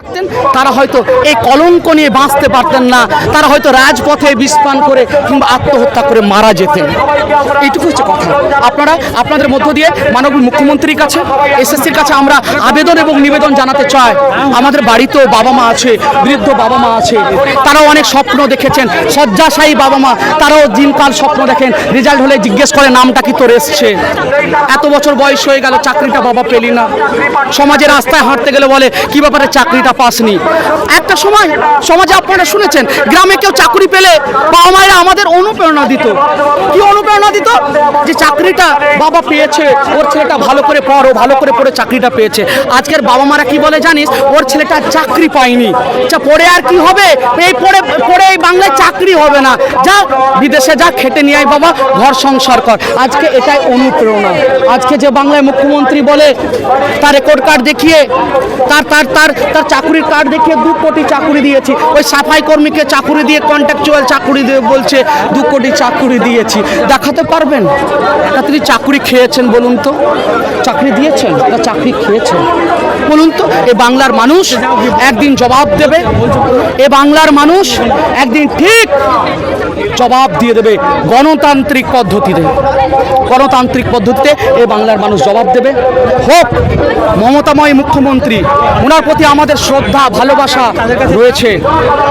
থাকতেন তারা হয়তো এই কলঙ্ক নিয়ে বাঁচতে পারতেন না, তারা হয়তো রাজপথে বিষপান করে কিংবা আত্মহত্যা করে মারা যেতেন। এইটুকু হচ্ছে কথা। আপনারা, আপনাদের মধ্য দিয়ে মাননীয় মুখ্যমন্ত্রীর কাছে, এসএসসির কাছে আমরা আবেদন এবং নিবেদন জানাতে চাই। আমাদের বাড়িতেও বাবা মা আছে, বৃদ্ধ বাবা মা আছে। তারাও অনেক স্বপ্ন দেখেছেন, শয্যাশায়ী বাবা মা, তারাও দিনকাল স্বপ্ন দেখেন। রেজাল্ট হলে জিজ্ঞেস করে, নামটা কি তোর এসছে? এত বছর বয়স হয়ে গেল, চাকরিটা বাবা পেলি না। সমাজে রাস্তায় হাঁটতে গেলে বলে, কি ব্যাপারে চাকরিটা পাসনি। একটা সময় সমাজে আপনারা শুনেছেন, গ্রামে কেউ চাকরি পেলে বাবা মায়েরা আমাদের অনুপ্রেরণা দিত। কি অনুপ্রেরণা দিত? যে চাকরিটা বাবা পেয়েছে, ওর ছেলেটা ভালো করে পড়, ও ভালো করে পড়ে চাকরিটা পেয়েছে। আজকের বাবা মারা কি বলে জানিস? ওর ছেলেটা চাকরি পায়নি। আচ্ছা পড়ে আর কি হবে? এই পড়ে পড়ে এই বাংলায় চাকরি হবে না। যা, বিদেশে যা খেটে নিয়ে আয় বাবা, ঘর সংসার কর। আজকে এটাই অনুপ্রেরণা। আজকে যে বাংলায় মুখ্যমন্ত্রী বলে তার রেকর্ড কার্ড দেখিয়ে, তার তার তার তার চাকরির কার্ড দেখিয়ে দু কোটি চাকুরি দিয়েছি। ওই সাফাই কর্মীকে চাকুরি দিয়ে কন্ট্রাকচুয়াল চাকুরি দিয়ে বলছে, দু কোটি চাকুরি দিয়েছি। দেখাতে পারবেন? তা তিনি চাকুরি খেয়েছেন বলুন তো। চাকরি দিয়েছেন? তা চাকরি খেয়েছেন। বলুন তো, এ বাংলার মানুষ একদিন জবাব দেবে। এ বাংলার মানুষ একদিন ঠিক জবাব দিয়ে দেবে গণতান্ত্রিক পদ্ধতিতে। গণতান্ত্রিক পদ্ধতিতে এ বাংলার মানুষ জবাব দেবে। হোক, মমতাময় মুখ্যমন্ত্রী ওনার প্রতি আমাদের শ্রদ্ধা, ভালোবাসা রয়েছে।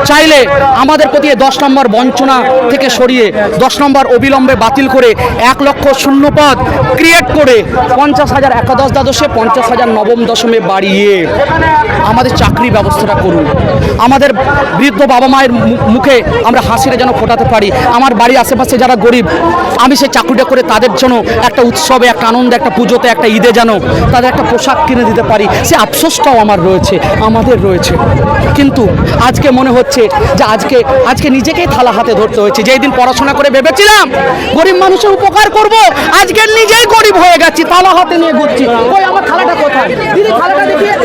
চাইলে আমাদের প্রতি দশ নম্বর বঞ্চনা থেকে সরিয়ে দশ নম্বর অবিলম্বে বাতিল করে এক লক্ষ শূন্য পদ ক্রিয়েট করে পঞ্চাশ হাজার একাদশ দ্বাদশে পঞ্চাশ হাজার নবম দশমে বাড়িয়ে আমাদের চাকরি ব্যবস্থাটা করুন। আমাদের বৃদ্ধ বাবা মায়ের মুখে আমরা হাসিটা যেন ফোটাতে পারি। আমার বাড়ির আশেপাশে যারা গরিব, আমি সেই চাকরিটা করে তাদের জন্য একটা উৎসবে, একটা আনন্দে, একটা পুজোতে, একটা ঈদে যেন তাদের একটা পোশাক কিনে দিতে পারি। সে আফসোসটাও আমার রয়েছে, আমাদের রয়েছে। কিন্তু আজকে মনে হচ্ছে যে আজকে আজকে নিজেকেই থালা হাতে ধরতে হয়েছে। যেই দিন পড়াশোনা করে ভেবেছিলাম গরিব মানুষের উপকার করব, আজকে নিজেই গরিব হয়ে গেছি, থালা হাতে নিয়ে ঘুরছি। ওই আমার থালাটা কোথায়? দিদি, থালাটা দেখিয়ে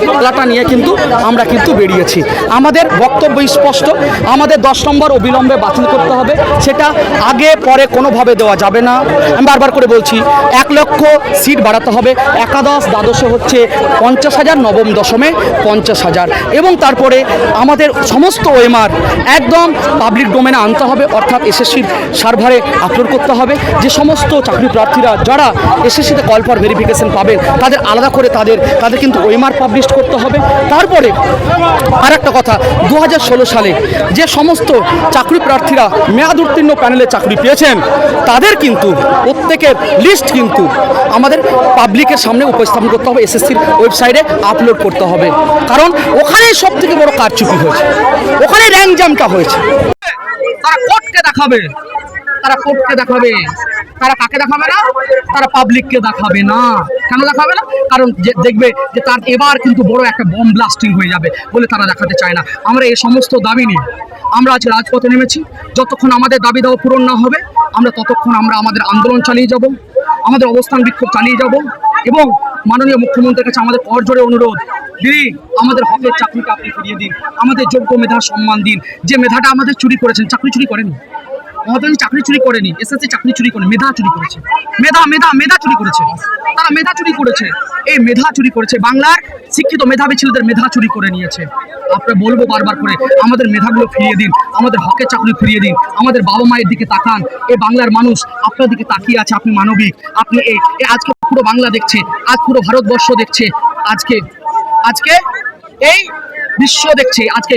দেখি, নিয়ে কিন্তু আমরা কিন্তু বেরিয়েছি। আমাদের বক্তব্য স্পষ্ট। আমাদের দশ নম্বর অবিলম্বে বাতিল করতে হবে। সেটা আগে পরে কোনোভাবে দেওয়া যাবে না। আমি বারবার করে বলছি এক লক্ষ সিট বাড়াতে হবে। একাদশ দ্বাদশে হচ্ছে পঞ্চাশ হাজার নবম দশমে পঞ্চাশ হাজার। এবং তারপরে আমাদের সমস্ত ওএমআর একদম পাবলিক ডোমেনে আনতে হবে। অর্থাৎ এসএসসির সার্ভারে আপলোড করতে হবে। যে সমস্ত চাকরি প্রার্থীরা যারা এসএসসিতে কল ফর ভেরিফিকেশন পাবেন তাদের আলাদা করে তাদের তাদের কিন্তু ওএমআর পাবলিশ করতে হবে। তারপরে আর একটা কথা দু সালে যে সমস্ত চাকরি প্রার্থীরা মেয়াদ উত্তীর্ণ প্যানেলে চাকরি পেয়েছেন, তাদের কিন্তু প্রত্যেকের লিস্ট কিন্তু আমাদের পাবলিকের সামনে উপস্থাপন করতে হবে এসএসসির ওয়েবসাইটে আপলোড করতে হবে। কারণ ওখানেই সব থেকে বড় কারচুপি হয়েছে। ওখানে র্যাঙ্ক জামটা হয়েছে। তারা কোর্টকে দেখাবে। তারা কোর্টকে দেখাবে। তারা কাকে দেখাবে না? তারা পাবলিককে দেখাবে না। কেন দেখাবে না? কারণ দেখবে যে তার এবার কিন্তু বড় একটা বম ব্লাস্টিং হয়ে যাবে বলে তারা দেখাতে চায় না। আমরা এই সমস্ত দাবি নিয়ে আমরা আজ রাজপথে নেমেছি। যতক্ষণ আমাদের দাবি দাওয়া পূরণ না হবে, আমরা ততক্ষণ আমরা আমাদের আন্দোলন চালিয়ে যাব, আমাদের অবস্থান বিক্ষোভ চালিয়ে যাব এবং মাননীয় মুখ্যমন্ত্রীর কাছে আমাদের করজোরে অনুরোধ, দিদি, আমাদের হকের চাকরিটা আপনি ফিরিয়ে দিন, আমাদের যোগ্য মেধার সম্মান দিন। যে মেধাটা আমাদের চুরি করেছেন, চাকরি চুরি করেনি। চাকরি চুরি করেনি, এসএসসি চাকরি চুরি করে মেধা চুরি করেছে। মেধা মেধা মেধা চুরি করেছে। তারা মেধা চুরি করেছে। এই মেধা চুরি করেছে বাংলার শিক্ষিত মেধাবী ছেলেদের মেধা চুরি করে নিয়েছে। আপনারা বলব বারবার করে, আমাদের মেধাগুলো ফিরিয়ে দিন, আমাদের হকের চাকরি ফিরিয়ে দিন, আমাদের বাবা মায়ের দিকে তাকান। এই বাংলার মানুষ আপনার দিকে তাকিয়ে আছে, আপনি মানবিক। আপনি এই আজকে পুরো বাংলা দেখছে, আজ পুরো ভারতবর্ষ দেখছে, আজকে আজকে এই বিশ্ব দেখছে, আজকে